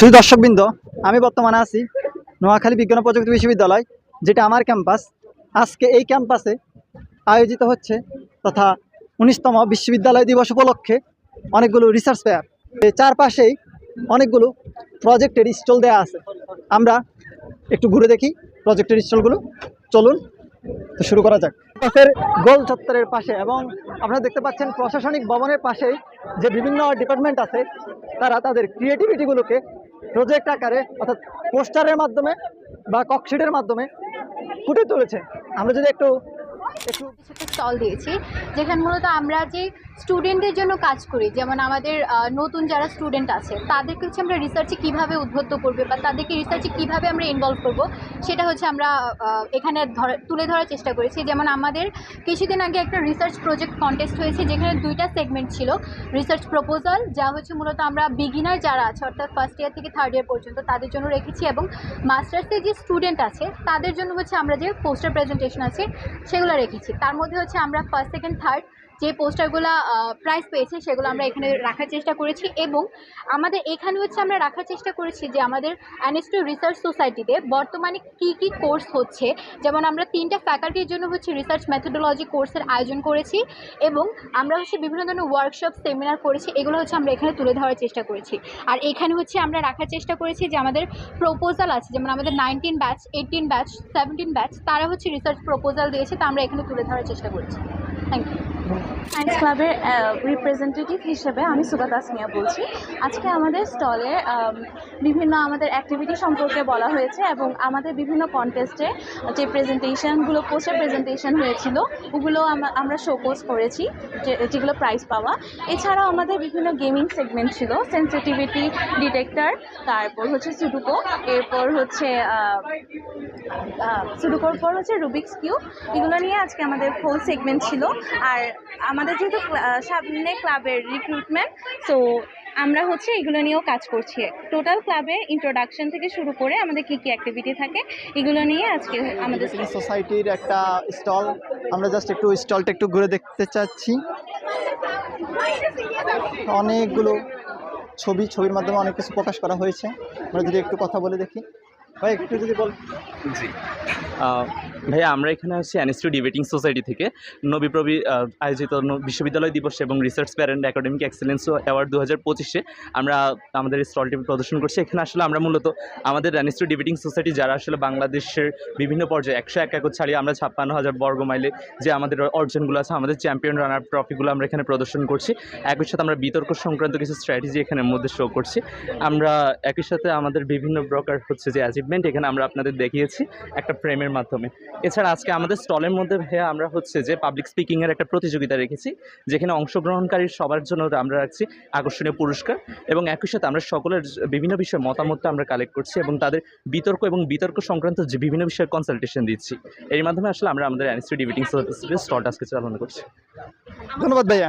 শুধু দর্শকবৃন্দ, আমি বর্তমানে আছি নোয়াখালী বিজ্ঞান প্রযুক্তি বিশ্ববিদ্যালয়, যেটা আমার ক্যাম্পাস। আজকে এই ক্যাম্পাসে আয়োজিত হচ্ছে তথা উনিশতম বিশ্ববিদ্যালয় দিবস উপলক্ষে অনেকগুলো রিসার্চ ফেয়ার চারপাশেই অনেকগুলো প্রজেক্টের স্টল দেওয়া আছে। আমরা একটু ঘুরে দেখি প্রজেক্টের স্টলগুলো চলুন, তো শুরু করা যাক। ক্যাম্পাসের গোল চত্বরের পাশে এবং আপনারা দেখতে পাচ্ছেন প্রশাসনিক ভবনের পাশেই যে বিভিন্ন ডিপার্টমেন্ট আছে, তারা তাদের ক্রিয়েটিভিটিগুলোকে প্রজেক্ট আকারে অর্থাৎ পোস্টারের মাধ্যমে বা ককশিটের মাধ্যমে ফুটে তুলেছে। আমরা যদি একটু একটু ছোট স্টল দিয়েছি, যেখানে মূলত আমরা যে স্টুডেন্টদের জন্য কাজ করি, যেমন আমাদের নতুন যারা স্টুডেন্ট আছে, তাদেরকে হচ্ছে আমরা রিসার্চে কীভাবে উদ্বুদ্ধ করবে বা তাদেরকে রিসার্চে কীভাবে আমরা ইনভলভ করব, সেটা হচ্ছে আমরা এখানে তুলে ধরার চেষ্টা করেছি। যেমন আমাদের কিছুদিন আগে একটা রিসার্চ প্রজেক্ট কন্টেস্ট হয়েছে, যেখানে দুইটা সেগমেন্ট ছিল রিসার্চ প্রপোজাল যা হচ্ছে মূলত আমরা বিগিনার যারা আছে, অর্থাৎ ফার্স্ট ইয়ার থেকে থার্ড ইয়ার পর্যন্ত, তাদের জন্য রেখেছি এবং মাস্টার্সের যে স্টুডেন্ট আছে, তাদের জন্য হচ্ছে আমরা যে পোস্টার প্রেজেন্টেশন আছে, সেগুলো রেখেছি। তার মধ্যে হচ্ছে আমরা ফার্স্ট সেকেন্ড থার্ড যে পোস্টারগুলো প্রাইজ পেয়েছে সেগুলো আমরা এখানে রাখার চেষ্টা করেছি এবং আমাদের এখানে হচ্ছে আমরা রাখার চেষ্টা করেছি যে আমাদের অ্যানেস্টো রিসার্চ সোসাইটিতে বর্তমানে কি কি কোর্স হচ্ছে। যেমন আমরা তিনটা ফ্যাকাল্টির জন্য হচ্ছে রিসার্চ মেথোডোলজি কোর্সের আয়োজন করেছি এবং আমরা হচ্ছে বিভিন্ন ধরনের ওয়ার্কশপ সেমিনার করেছি, এগুলো হচ্ছে আমরা এখানে তুলে ধরার চেষ্টা করেছি। আর এখানে হচ্ছে আমরা রাখার চেষ্টা করেছি যে আমাদের প্রপোজাল আছে, যেমন আমাদের nineteen batch eighteen batch seventeen batch তারা হচ্ছে রিসার্চ প্রপোজাল দিয়েছে, তা আমরা এখানে তুলে ধরার চেষ্টা করেছি। থ্যাংক সায়েন্স ক্লাবের রিপ্রেজেন্টেটিভ হিসেবে আমি সুগাত আসমিয়া বলছি। আজকে আমাদের স্টলে বিভিন্ন আমাদের অ্যাক্টিভিটি সম্পর্কে বলা হয়েছে এবং আমাদের বিভিন্ন কন্টেস্টে যে প্রেজেন্টেশনগুলো পোস্টার প্রেজেন্টেশন হয়েছিল, ওগুলো আমা- আমরা শোকোজ করেছি যেগুলো প্রাইজ পাওয়া। এছাড়াও আমাদের বিভিন্ন গেমিং সেগমেন্ট ছিল সেন্সিটিভিটি ডিটেক্টর তারপর হচ্ছে সুডুকো এরপর হচ্ছে সুডুকোর পর হচ্ছে রুবিক্স কিউ এগুলো নিয়ে আজকে আমাদের হোল সেগমেন্ট ছিল। আর আমাদের যেহেতু সামনে ক্লাবের রিক্রুটমেন্ট সো আমরা হচ্ছে এগুলো নিয়েও কাজ করছি। টোটাল ক্লাবে ইন্ট্রোডাকশন থেকে শুরু করে আমাদের কী কী অ্যাক্টিভিটি থাকে, এগুলো নিয়ে আজকে আমাদের সোসাইটির একটা স্টল আমরা জাস্ট একটু স্টলটা একটু ঘুরে দেখতে চাচ্ছি। অনেকগুলো ছবি, ছবির মাধ্যমে অনেক কিছু প্রকাশ করা হয়েছে। আমরা যদি একটু কথা বলে দেখি। ভাই, একটু যদি বল। জি। ভাইয়া, আমরা এখানে আছি অ্যানিস্টু ডিবেটিং সোসাইটি থেকে। নবীপ্রবি আয়োজিত বিশ্ববিদ্যালয় দিবস এবং research parent academic excellence award দু হাজার পঁচিশে আমরা আমাদের স্টলটি প্রদর্শন করছি। এখানে আসলে আমরা মূলত আমাদের অ্যানিস্টু ডিবেটিং সোসাইটি যারা আসলে বাংলাদেশের বিভিন্ন পর্যায়ে একশো এক একর ছাড়িয়ে আমরা ছাপ্পান্ন হাজার বর্গ মাইলে যে আমাদের অর্জনগুলো আছে, আমাদের চ্যাম্পিয়ন রানার ট্রফিগুলো আমরা এখানে প্রদর্শন করছি। একই সাথে আমরা বিতর্ক সংক্রান্ত কিছু স্ট্র্যাটেজি এখানে মধ্যে শো করছি। আমরা একই সাথে আমাদের বিভিন্ন প্রকার হচ্ছে যে অ্যাচিভমেন্ট এখানে আমরা আপনাদের দেখিয়েছি একটা ফ্রেমের মাধ্যমে। এছাড়া আজকে আমাদের স্টলের মধ্যে ভাইয়া আমরা হচ্ছে যে পাবলিক স্পিকিংয়ের একটা প্রতিযোগিতা রেখেছি যেখানে অংশগ্রহণকারী সবার জন্য আমরা রাখছি আকর্ষণীয় পুরস্কার এবং একই সাথে আমরা সকলের বিভিন্ন বিষয়ে মতামতটা আমরা কালেক্ট করছি এবং তাদের বিতর্ক এবং বিতর্ক সংক্রান্ত যে বিভিন্ন বিষয়ে কনসালটেশন দিচ্ছি এর মাধ্যমে আসলে আমরা আমাদের অ্যানিস্ট্রি ডিবেটিং স্টলটা আজকে চালনা করছি। ধন্যবাদ ভাইয়া।